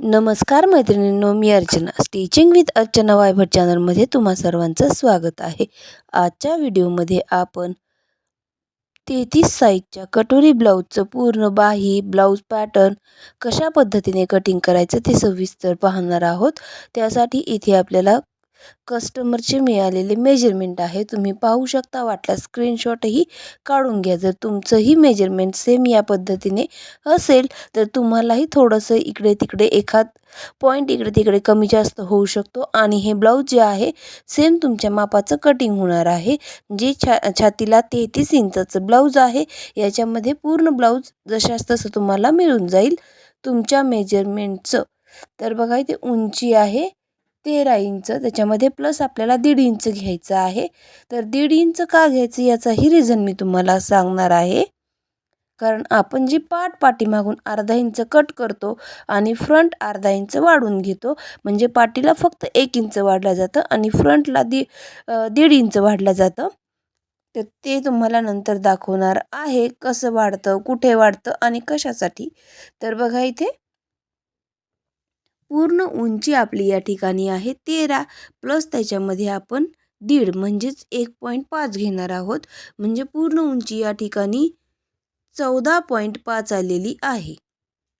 नमस्कार मैत्रिणींनो मी अर्चना. स्टिचिंग विथ अर्चना वायभट चॅनलमध्ये तुम्हा सर्वांचं स्वागत आहे. आजच्या व्हिडिओमध्ये आपण तेहतीस साईजच्या कटोरी ब्लाऊजचं पूर्ण बाही ब्लाऊज पॅटर्न कशा पद्धतीने कटिंग करायचं ते सविस्तर पाहणार आहोत. त्यासाठी इथे आपल्याला कस्टमरचे मिळालेले मेजरमेंट आहे तुम्ही पाहू शकता. वाटल्यास स्क्रीनशॉटही काढून घ्या. जर तुमचंही मेजरमेंट सेम या पद्धतीने असेल तर तुम्हालाही थोडंसं इकडे तिकडे एखाद पॉईंट इकडे तिकडे कमी जास्त होऊ शकतो. आणि हे ब्लाऊज जे आहे सेम तुमच्या मापाचं कटिंग होणार आहे. जे छा छातीला तेहतीस इंचाचं ब्लाऊज आहे याच्यामध्ये पूर्ण ब्लाऊज जशास तसं तुम्हाला मिळून जाईल. तुमच्या मेजरमेंटचं. तर बघा इथे उंची आहे तेरा इंच त्याच्यामध्ये प्लस आपल्याला दीड इंच घ्यायचं आहे. तर दीड इंच का घ्यायचं याचाही रिझन मी तुम्हाला सांगणार आहे. कारण आपण जी पाट पाठीमागून अर्धा इंच कट करतो आणि फ्रंट अर्धा इंच वाढून घेतो म्हणजे पाठीला फक्त एक इंच वाढलं जातं आणि फ्रंटला दी दीड इंच वाढलं जातं. तर ते तुम्हाला नंतर दाखवणार आहे कसं वाढतं कुठे वाढतं आणि कशासाठी. तर बघा इथे पूर्ण उंची आपली या ठिकाणी आहे. तेरा प्लस त्याच्यामध्ये आपण दीड म्हणजेच एक पॉईंट पाच घेणार आहोत. म्हणजे पूर्ण उंची या ठिकाणी चौदा पॉईंट पाच आलेली आहे.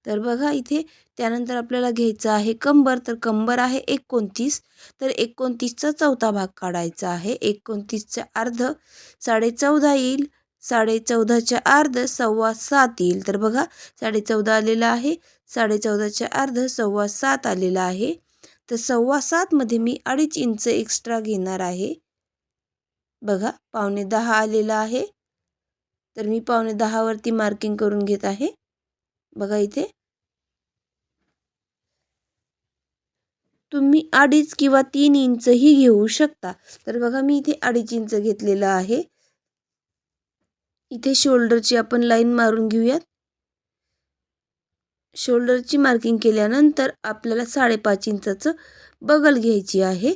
तर बघा इथे त्यानंतर आपल्याला घ्यायचं आहे कंबर. तर कंबर आहे एकोणतीस. तर एकोणतीसचा चौथा भाग काढायचा आहे. एकोणतीसचा अर्ध साडे चौदा येईल. साडे चौदाच्या अर्ध सव्वा सात येईल. तर बघा साडेचौदा आलेलं आलेला आहे साडेचौदाच्या अर्ध सव्वा सात आलेला आहे. तर सव्वा सातमध्ये मी अडीच इंच एक्स्ट्रा घेणार आहे. बघा पावणे दहा आलेला आहे. तर मी पावणे दहावरती मार्किंग करून घेत आहे. बघा इथे. तुम्ही अडीच किंवा तीन इंचही घेऊ शकता. तर बघा मी इथे अडीच इंच घेतलेलं आहे. इथे शोल्डरची आपण लाईन मारून घेऊयात. शोल्डरची मार्किंग केल्यानंतर आपल्याला साडेपाच इंचाचं बगल घ्यायची आहे.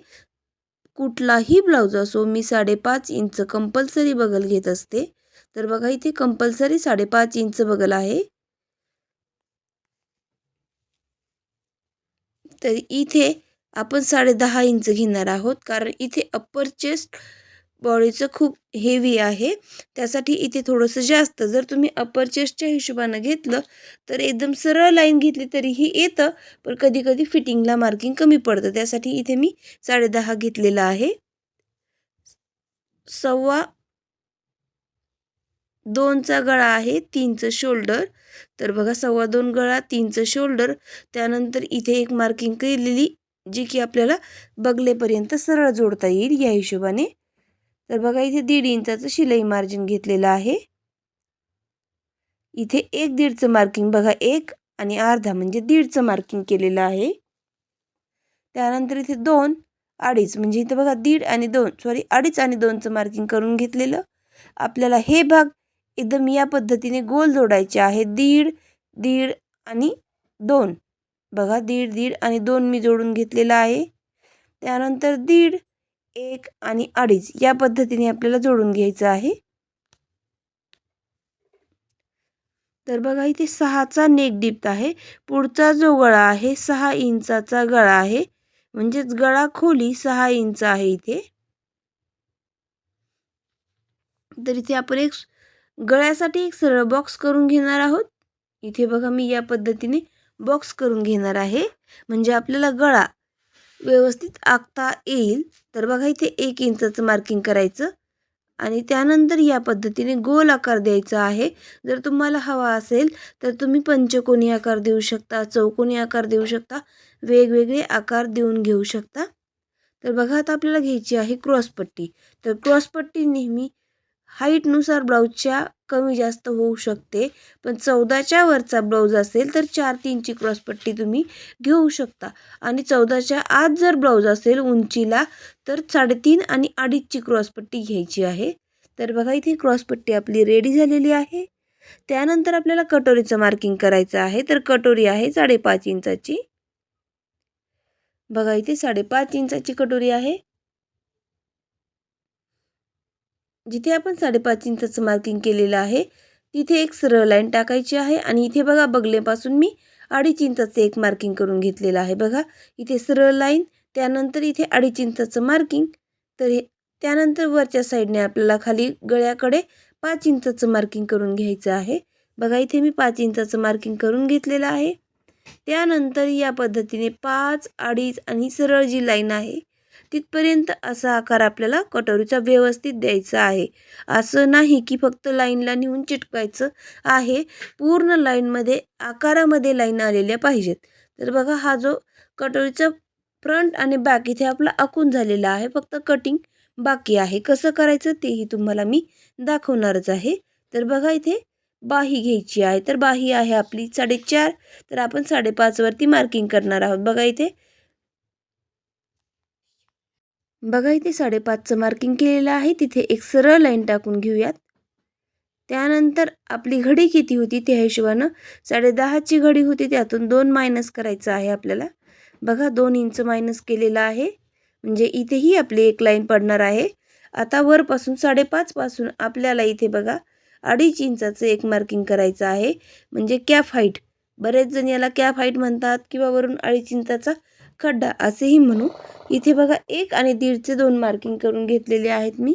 कुठलाही ब्लाऊज असो मी साडेपाच इंच कंपल्सरी बगल घेत असते. तर बघा इथे कंपल्सरी साडेपाच इंच बगल आहे. तर इथे आपण साडे दहा इंच घेणार आहोत कारण इथे अप्पर चेस्ट बॉडीचं खूप हेवी आहे. त्यासाठी इथे थोडंसं जास्त. जर तुम्ही अप्पर चेस्टच्या हिशोबानं घेतलं तर एकदम सरळ लाईन घेतली तरीही येतं पण कधी कधी फिटिंगला मार्किंग कमी पडतं. त्यासाठी इथे मी साडेदहा घेतलेला आहे. सव्वा दोनचा गळा आहे तीनचं शोल्डर तर बघा सव्वा दोन गळा तीनचं शोल्डर त्यानंतर इथे एक मार्किंग केलेली जी की आपल्याला बगलेपर्यंत सरळ जोडता येईल या हिशोबाने. तर बघा इथे दीड इंचाचं शिलाई मार्जिन घेतलेलं आहे. इथे एक दीडचं मार्किंग बघा एक आणि अर्धा म्हणजे दीडचं मार्किंग केलेलं आहे. त्यानंतर इथे दोन अडीच म्हणजे इथे बघा दीड आणि दोन सॉरी अडीच आणि दोनचं मार्किंग करून घेतलेलं. आपल्याला हे भाग एकदम या पद्धतीने गोल जोडायचे आहे दीड दीड आणि दोन. बघा दीड दीड आणि दोन मी जोडून घेतलेलं आहे. त्यानंतर दीड एक आणि अडीच या पद्धतीने आपल्याला जोडून घ्यायचं आहे. तर बघा इथे सहाचा नेक डिप्त आहे. पुढचा जो गळा आहे सहा इंचाचा गळा आहे. म्हणजेच गळा खोली सहा इंच आहे इथे. तर इथे आपण एक गळ्यासाठी एक सरळ बॉक्स करून घेणार आहोत. इथे बघा मी या पद्धतीने बॉक्स करून घेणार आहे. म्हणजे आपल्याला गळा व्यवस्थित आखता येईल. तर बघा इथे एक इंचाचं मार्किंग करायचं. आणि त्यानंतर या पद्धतीने गोल आकार द्यायचा आहे. जर तुम्हाला हवा असेल तर तुम्ही पंचकोनी आकार देऊ शकता चौकोनी आकार देऊ शकता वेगवेगळे आकार देऊन घेऊ शकता. तर बघा आता आपल्याला घ्यायची आहे क्रॉसपट्टी. तर क्रॉसपट्टी नेहमी हाईटनुसार ब्लाऊजच्या कमी जास्त होऊ शकते. पण चौदाच्या वरचा ब्लाऊज असेल तर चार तीनची क्रॉसपट्टी तुम्ही घेऊ शकता. आणि चौदाच्या आत जर ब्लाऊज असेल उंचीला तर साडेतीन आणि अडीचची क्रॉसपट्टी घ्यायची आहे. तर बघा इथे क्रॉसपट्टी आपली रेडी झालेली आहे. त्यानंतर आपल्याला कटोरीचं मार्किंग करायचं आहे. तर कटोरी आहे साडेपाच इंचाची. बघा इथे साडेपाच इंचाची कटोरी आहे. जिथे आपण साडेपाच इंचाचं मार्किंग केलेलं आहे तिथे एक सरळ लाईन टाकायची आहे आणि इथे बघा बगलेपासून मी अडीच इंचाचं एक मार्किंग करून घेतलेलं आहे बघा. इथे सरळ लाईन त्यानंतर इथे अडीच इंचाचं मार्किंग तर हे त्यानंतर वरच्या साईडने आपल्याला खाली गळ्याकडे पाच इंचाचं मार्किंग करून घ्यायचं आहे. बघा इथे मी पाच इंचाचं मार्किंग करून घेतलेलं आहे. त्यानंतर या पद्धतीने पाच अडीच आणि सरळ जी लाईन आहे तिथपर्यंत असा आकार आपल्याला कटोरीचा व्यवस्थित द्यायचा आहे. असं नाही की फक्त लाईनला नेऊन चिटकायचं आहे. पूर्ण लाईनमध्ये आकारामध्ये लाईन आलेल्या पाहिजेत. तर बघा हा जो कटोरीचा फ्रंट आणि बॅक इथे आपला आखून झालेला आहे. फक्त कटिंग बाकी आहे. कसं करायचं तेही तुम्हाला मी दाखवणारच आहे. तर बघा इथे बाही घ्यायची आहे. तर बाही आहे आपली साडेचार. तर आपण साडेपाचवरती मार्किंग करणार आहोत. बघा इथे बघा इथे साडेपाचचं मार्किंग केलेलं आहे. तिथे एक सरळ लाईन टाकून घेऊयात. त्यानंतर आपली घडी किती होती त्या हिशोबानं साडेदहाची घडी होती. त्यातून दोन मायनस करायचं आहे आपल्याला. बघा दोन इंच मायनस केलेलं आहे. म्हणजे इथेही आपली एक लाईन पडणार आहे. आता वरपासून साडेपाचपासून आपल्याला इथे बघा अडीच इंचाचं एक मार्किंग करायचं आहे. म्हणजे कॅफ हाईट बरेच जण याला कॅफ हाईट म्हणतात किंवा वरून अडीच इंचाचा खड्डा असेही म्हणू इथे बघा एक आणि दीडचे दोन मार्किंग करून घेतलेले आहेत मी.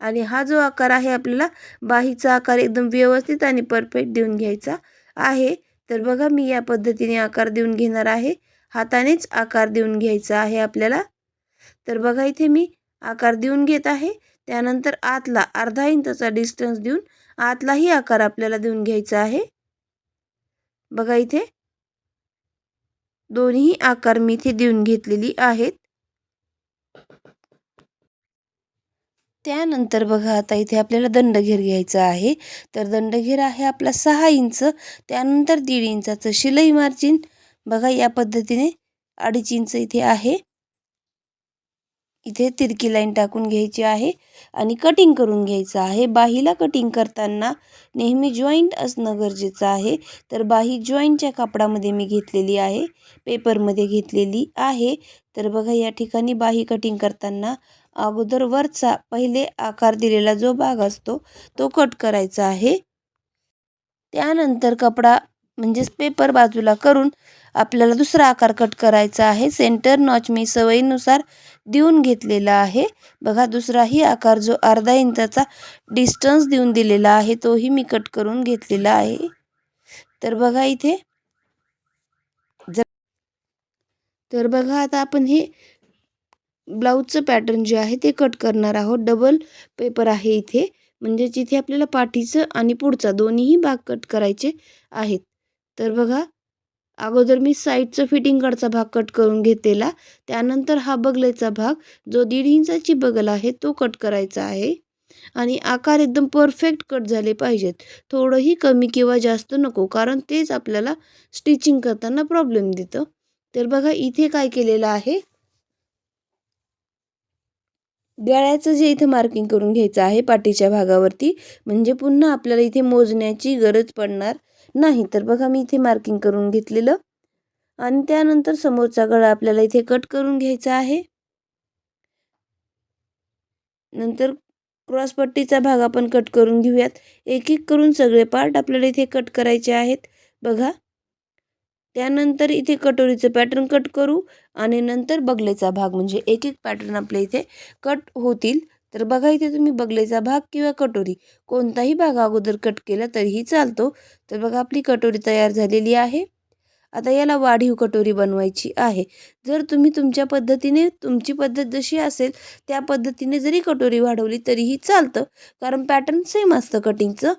आणि हा जो आकार आहे आपल्याला बाहीचा आकार एकदम व्यवस्थित आणि परफेक्ट देऊन घ्यायचा आहे. तर बघा मी या पद्धतीने आकार देऊन घेणार आहे. हातानेच आकार देऊन घ्यायचा आहे आपल्याला. तर बघा इथे मी आकार देऊन घेत आहे. त्यानंतर आतला अर्धा इंचाचा डिस्टन्स देऊन आतलाही आकार आपल्याला देऊन घ्यायचा आहे. बघा इथे दोन्ही आकार मी इथे देऊन घेतलेली आहेत. त्यानंतर बघा आता इथे आपल्याला दंडघेर घ्यायचा आहे. तर दंडघेर आहे आपला सहा इंच त्यानंतर दीड इंचाचं शिलाई मार्जिन. बघा या पद्धतीने अडीच इंच इथे आहे. इथे तिरकी लाईन टाकून घ्यायची आहे आणि कटिंग करून घ्यायचं आहे. बाहीला कटिंग करताना नेहमी जॉईंट असणं गरजेचं आहे. तर बाही जॉईंटच्या कापडामध्ये मी घेतलेली आहे. पेपरमध्ये घेतलेली आहे. तर बघा या ठिकाणी बाही कटिंग करताना अगोदर वरचा पहिले आकार दिलेला जो भाग असतो तो कट करायचा आहे. त्यानंतर कपडा म्हणजेच पेपर बाजूला करून आपल्याला दुसरा आकार कट करायचा आहे. सेंटर नॉच मी सवयीनुसार देऊन घेतलेला आहे. बघा दुसराही आकार जो अर्धा इंचाचा डिस्टन्स देऊन दिलेला आहे तोही मी कट करून घेतलेला आहे. तर बघा इथे. जर तर बघा आता आपण हे ब्लाऊजचं पॅटर्न जे आहे ते कट करणार आहोत. डबल पेपर आहे इथे. म्हणजेच इथे आपल्याला पाठीचं आणि पुढचा दोन्हीही भाग कट करायचे आहेत. तर बघा अगोदर मी साईडचं फिटिंगकडचा भाग कट करून घेतलेला त्यानंतर हा बगलेचा भाग जो दीड इंचाची बगल आहे तो कट करायचा आहे. आणि आकार एकदम परफेक्ट कट झाले पाहिजेत. थोडंही कमी किंवा जास्त नको कारण तेच आपल्याला स्टिचिंग करताना प्रॉब्लेम देतं. तर बघा इथे काय केलेलं आहे? गळ्याचं जे इथे मार्किंग करून घ्यायचं आहे पाठीच्या भागावरती म्हणजे पुन्हा आपल्याला इथे मोजण्याची गरज पडणार नाही तर बघा मी इथे मार्किंग करून घेतलेलं. आणि त्यानंतर समोरचा गळा आपल्याला इथे कट करून घ्यायचा आहे. नंतर क्रॉसपट्टीचा भाग आपण कट करून घेऊयात. एक एक करून सगळे पार्ट आपल्याला इथे कट करायचे आहेत. बघा. त्यानंतर इथे कटोरीचं पॅटर्न कट करू आणि नंतर बगलेचा भाग म्हणजे एक एक पॅटर्न आपल्या इथे कट होतील. तर बघा इथे तुम्ही बगलेचा भाग किंवा कटोरी. कोणताही भाग अगोदर कट केला तरीही चालतो. तर बघा आपली कटोरी तयार झालेली आहे. आता याला वाढीव कटोरी बनवायची आहे. जर तुम्ही तुमच्या पद्धतीने तुमची पद्धत जशी असेल त्या पद्धतीने जरी कटोरी वाढवली तरीही चालतं. कारण पॅटर्न सेम असतं कटिंगचं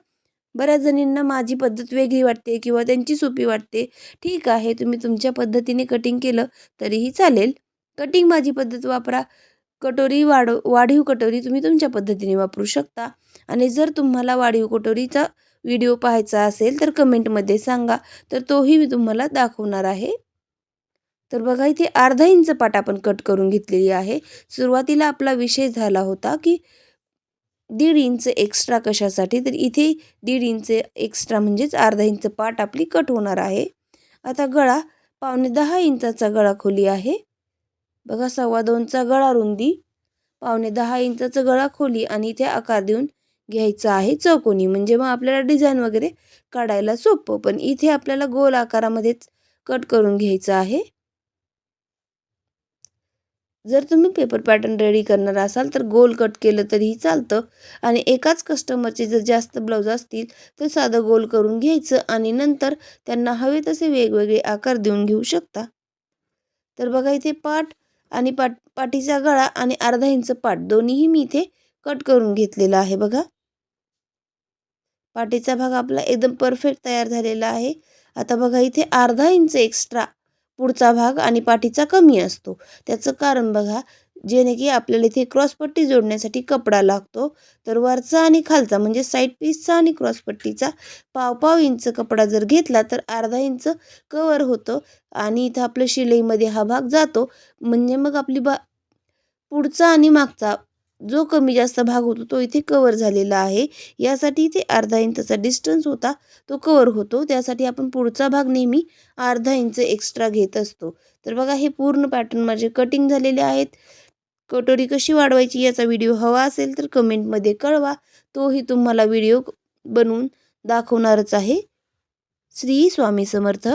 बऱ्याच जणींना माझी पद्धत वेगळी वाटते किंवा त्यांची सोपी वाटते. ठीक आहे तुम्ही तुमच्या पद्धतीने कटिंग केलं तरीही चालेल. कटिंग माझी पद्धत वापरा. कटोरी वाढ वाढीव कटोरी तुम्ही तुमच्या पद्धतीने वापरू शकता. आणि जर तुम्हाला वाढीव कटोरीचा व्हिडिओ पाहायचा असेल तर कमेंटमध्ये सांगा. तर तोही मी तुम्हाला दाखवणार आहे. तर बघा इथे अर्धा इंच पाट आपण कट करून घेतलेली आहे. सुरुवातीला आपला विषय झाला होता की दीड इंच एक्स्ट्रा कशासाठी? तर इथे दीड इंच एक्स्ट्रा म्हणजेच अर्धा इंच पाट आपली कट होणार आहे. आता गळा पावणे दहा इंचाचा गळा खोली आहे. बघा सव्वा दोनचा गळा रुंदी पावणे दहा इंचाचा गळा खोली आणि इथे आकार देऊन घ्यायचं आहे चौकोनी. म्हणजे मग आपल्याला डिझाईन वगैरे काढायला सोपं पण इथे आपल्याला गोल आकारामध्येच कट करून घ्यायचं आहे. जर तुम्ही पेपर पॅटर्न रेडी करणार असाल तर गोल कट केलं तरीही चालतं आणि एकाच कस्टमरचे जर जास्त ब्लाऊज असतील तर साधं गोल करून घ्यायचं आणि नंतर त्यांना हवे तसे वेगवेगळे आकार देऊन घेऊ शकता. तर बघा इथे पाठ आणि पाट पाठीचा गळा आणि अर्धा इंच पाठ दोन्हीही मी इथे कट करून घेतलेला आहे बघा. पाठीचा भाग आपला एकदम परफेक्ट तयार झालेला आहे. आता बघा इथे अर्धा इंच एक्स्ट्रा पुढचा भाग आणि पाठीचा कमी असतो. त्याचं कारण बघा जेणे की आपल्याला इथे क्रॉसपट्टी जोडण्यासाठी कपडा लागतो. तर वरचा आणि खालचा म्हणजे साईड पीसचा आणि क्रॉसपट्टीचा पाव पाव इंच कपडा जर घेतला तर अर्धा इंच कवर होतं आणि इथं आपलं शिलाईमध्ये हा भाग जातो. म्हणजे मग आपली बा पुढचा आणि मागचा जो कमी जास्त भाग होतो तो इथे कवर झालेला आहे. यासाठी इथे अर्धा इंचचा डिस्टन्स होता तो कवर होतो. त्यासाठी आपण पुढचा भाग नेहमी अर्धा इंच एक्स्ट्रा घेत असतो. तर बघा हे पूर्ण पॅटर्न माझे कटिंग झालेले आहेत. कटोरी कशी वाढवायची याचा व्हिडिओ हवा असेल तर कमेंटमध्ये कळवा. तोही तुम्हाला व्हिडिओ बनवून दाखवणारच आहे. श्री स्वामी समर्थ.